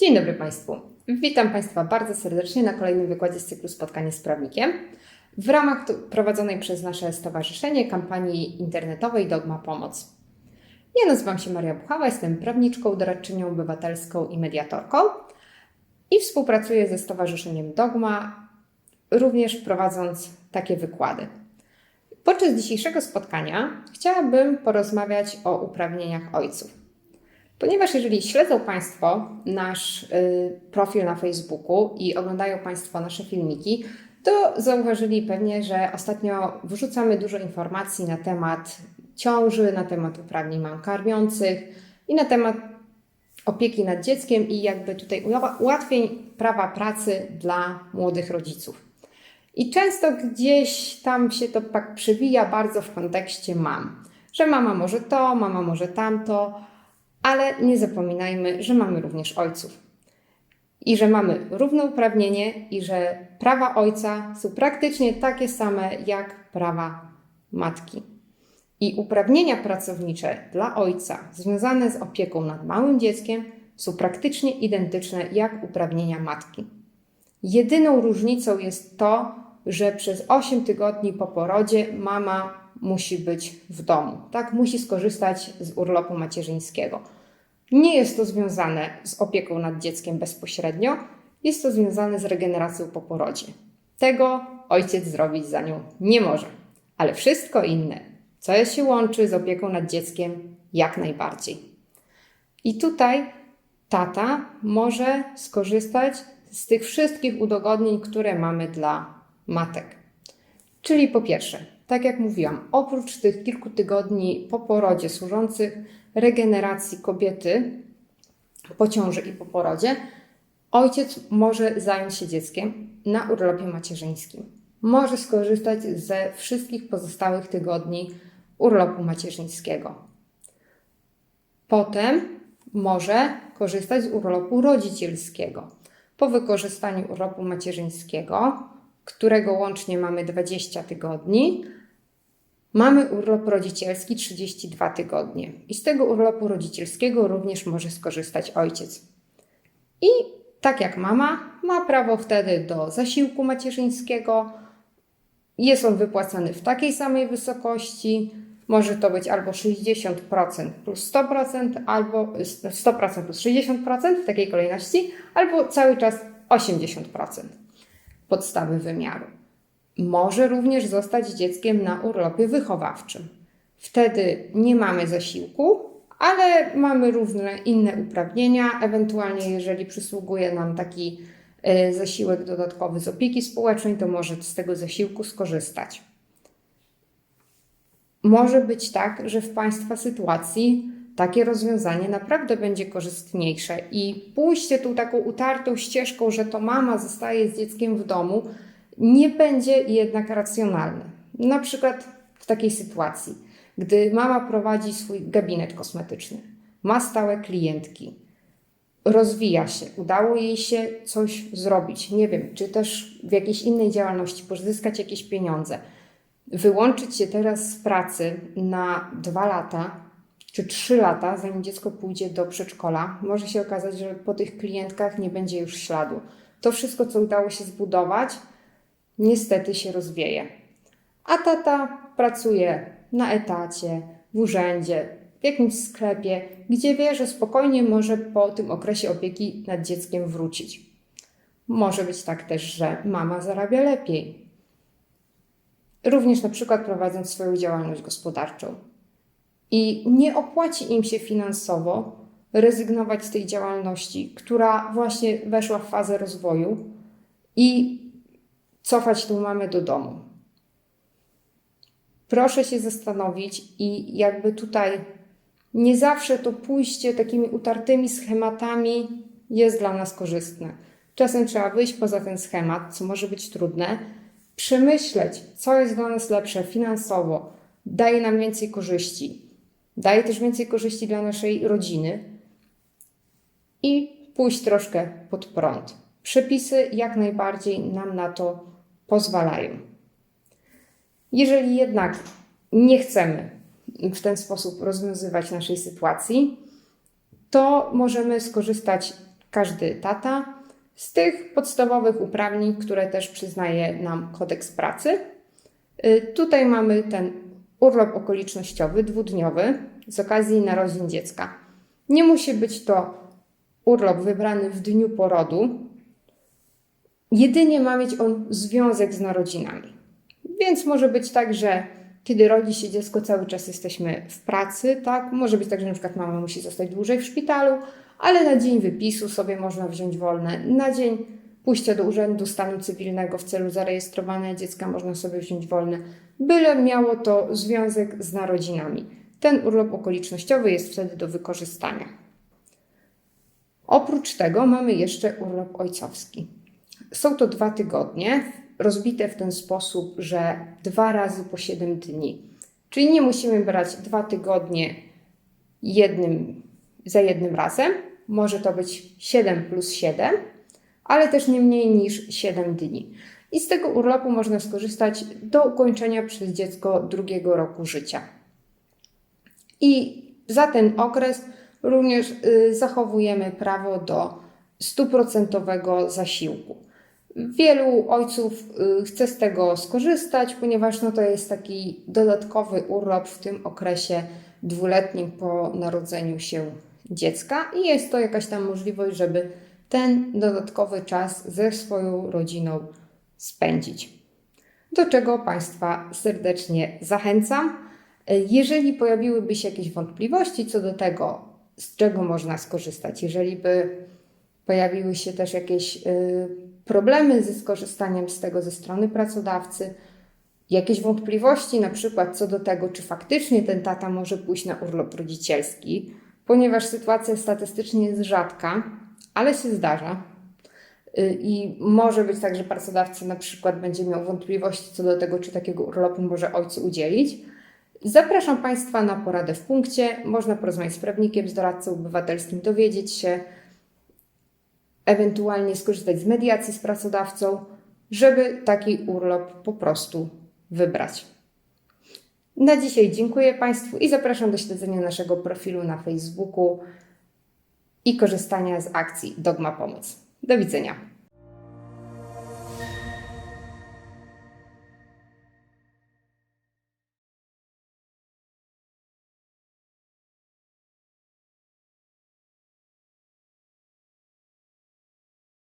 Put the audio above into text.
Dzień dobry Państwu. Witam Państwa bardzo serdecznie na kolejnym wykładzie z cyklu Spotkanie z prawnikiem w ramach prowadzonej przez nasze stowarzyszenie kampanii internetowej Dogma Pomoc. Ja nazywam się Maria Buchawa, jestem prawniczką, doradczynią obywatelską i mediatorką i współpracuję ze Stowarzyszeniem Dogma, również prowadząc takie wykłady. Podczas dzisiejszego spotkania chciałabym porozmawiać o uprawnieniach ojców. Ponieważ jeżeli śledzą Państwo nasz y, profil na Facebooku i oglądają Państwo nasze filmiki, to zauważyli pewnie, że ostatnio wrzucamy dużo informacji na temat ciąży, na temat uprawnień mam karmiących i na temat opieki nad dzieckiem i jakby tutaj ułatwień prawa pracy dla młodych rodziców. I często gdzieś tam się to tak przewija bardzo w kontekście mam, że mama może to, mama może tamto, ale nie zapominajmy, że mamy również ojców. I że mamy równouprawnienie i że prawa ojca są praktycznie takie same jak prawa matki. I uprawnienia pracownicze dla ojca związane z opieką nad małym dzieckiem są praktycznie identyczne jak uprawnienia matki. Jedyną różnicą jest to, że przez 8 tygodni po porodzie mama musi być w domu, tak? Musi skorzystać z urlopu macierzyńskiego. Nie jest to związane z opieką nad dzieckiem bezpośrednio, jest to związane z regeneracją po porodzie. Tego ojciec zrobić za nią nie może, ale wszystko inne, co się łączy z opieką nad dzieckiem, jak najbardziej. I tutaj tata może skorzystać z tych wszystkich udogodnień, które mamy dla matek. Czyli po pierwsze, tak jak mówiłam, oprócz tych kilku tygodni po porodzie służących regeneracji kobiety po ciąży i po porodzie, ojciec może zająć się dzieckiem na urlopie macierzyńskim. Może skorzystać ze wszystkich pozostałych tygodni urlopu macierzyńskiego. Potem może korzystać z urlopu rodzicielskiego. Po wykorzystaniu urlopu macierzyńskiego, którego łącznie mamy 20 tygodni, mamy urlop rodzicielski 32 tygodnie. I z tego urlopu rodzicielskiego również może skorzystać ojciec. I tak jak mama, ma prawo wtedy do zasiłku macierzyńskiego. Jest on wypłacany w takiej samej wysokości. Może to być albo 60% plus 100%, albo 100% plus 60% w takiej kolejności, albo cały czas 80% podstawy wymiaru. Może również zostać dzieckiem na urlopie wychowawczym. Wtedy nie mamy zasiłku, ale mamy różne inne uprawnienia, ewentualnie jeżeli przysługuje nam taki e, zasiłek dodatkowy z opieki społecznej, to może z tego zasiłku skorzystać. Może być tak, że w Państwa sytuacji takie rozwiązanie naprawdę będzie korzystniejsze i pójście tu taką utartą ścieżką, że to mama zostaje z dzieckiem w domu, nie będzie jednak racjonalne. Na przykład w takiej sytuacji, gdy mama prowadzi swój gabinet kosmetyczny, ma stałe klientki, rozwija się, udało jej się coś zrobić, nie wiem, czy też w jakiejś innej działalności pozyskać jakieś pieniądze, wyłączyć się teraz z pracy na dwa lata czy trzy lata, zanim dziecko pójdzie do przedszkola, może się okazać, że po tych klientkach nie będzie już śladu. To wszystko, co udało się zbudować, niestety się rozwieje. A tata pracuje na etacie, w urzędzie, w jakimś sklepie, gdzie wie, że spokojnie może po tym okresie opieki nad dzieckiem wrócić. Może być tak też, że mama zarabia lepiej. Również na przykład prowadząc swoją działalność gospodarczą. I nie opłaci im się finansowo rezygnować z tej działalności, która właśnie weszła w fazę rozwoju i cofać tą mamę do domu. Proszę się zastanowić i jakby tutaj nie zawsze to pójście takimi utartymi schematami jest dla nas korzystne. Czasem trzeba wyjść poza ten schemat, co może być trudne, przemyśleć, co jest dla nas lepsze finansowo, daje nam więcej korzyści, daje też więcej korzyści dla naszej rodziny i pójść troszkę pod prąd. Przepisy jak najbardziej nam na to pozwalają. Jeżeli jednak nie chcemy w ten sposób rozwiązywać naszej sytuacji, to możemy skorzystać każdy tata z tych podstawowych uprawnień, które też przyznaje nam kodeks pracy. Y, Tutaj mamy ten urlop okolicznościowy, dwudniowy, z okazji narodzin dziecka. Nie musi być to urlop wybrany w dniu porodu, jedynie ma mieć on związek z narodzinami. Więc może być tak, że kiedy rodzi się dziecko, cały czas jesteśmy w pracy, tak? Może być tak, że na przykład mama musi zostać dłużej w szpitalu, ale na dzień wypisu sobie można wziąć wolne. Na dzień pójścia do Urzędu Stanu Cywilnego w celu zarejestrowania dziecka można sobie wziąć wolne, byle miało to związek z narodzinami. Ten urlop okolicznościowy jest wtedy do wykorzystania. Oprócz tego mamy jeszcze urlop ojcowski. Są to dwa tygodnie, rozbite w ten sposób, że dwa razy po 7 dni. Czyli nie musimy brać dwa tygodnie jednym, za jednym razem. Może to być 7 plus 7, ale też nie mniej niż 7 dni. I z tego urlopu można skorzystać do ukończenia przez dziecko drugiego roku życia. I za ten okres również y, zachowujemy prawo do stuprocentowego zasiłku. Wielu ojców y, chce z tego skorzystać, ponieważ no to jest taki dodatkowy urlop w tym okresie dwuletnim po narodzeniu się dziecka i jest to jakaś tam możliwość, żeby ten dodatkowy czas ze swoją rodziną spędzić. Do czego Państwa serdecznie zachęcam. Jeżeli pojawiłyby się jakieś wątpliwości co do tego, z czego można skorzystać, jeżeli by pojawiły się też jakieś y, problemy ze skorzystaniem z tego ze strony pracodawcy, jakieś wątpliwości na przykład co do tego, czy faktycznie ten tata może pójść na urlop rodzicielski, ponieważ sytuacja statystycznie jest rzadka, ale się zdarza. Y, I może być tak, że pracodawca na przykład będzie miał wątpliwości co do tego, czy takiego urlopu może ojcu udzielić. Zapraszam Państwa na poradę w punkcie. Można porozmawiać z prawnikiem, z doradcą obywatelskim, dowiedzieć się, ewentualnie skorzystać z mediacji z pracodawcą, żeby taki urlop po prostu wybrać. Na dzisiaj dziękuję Państwu i zapraszam do śledzenia naszego profilu na Facebooku i korzystania z akcji Dogma Pomoc. Do widzenia.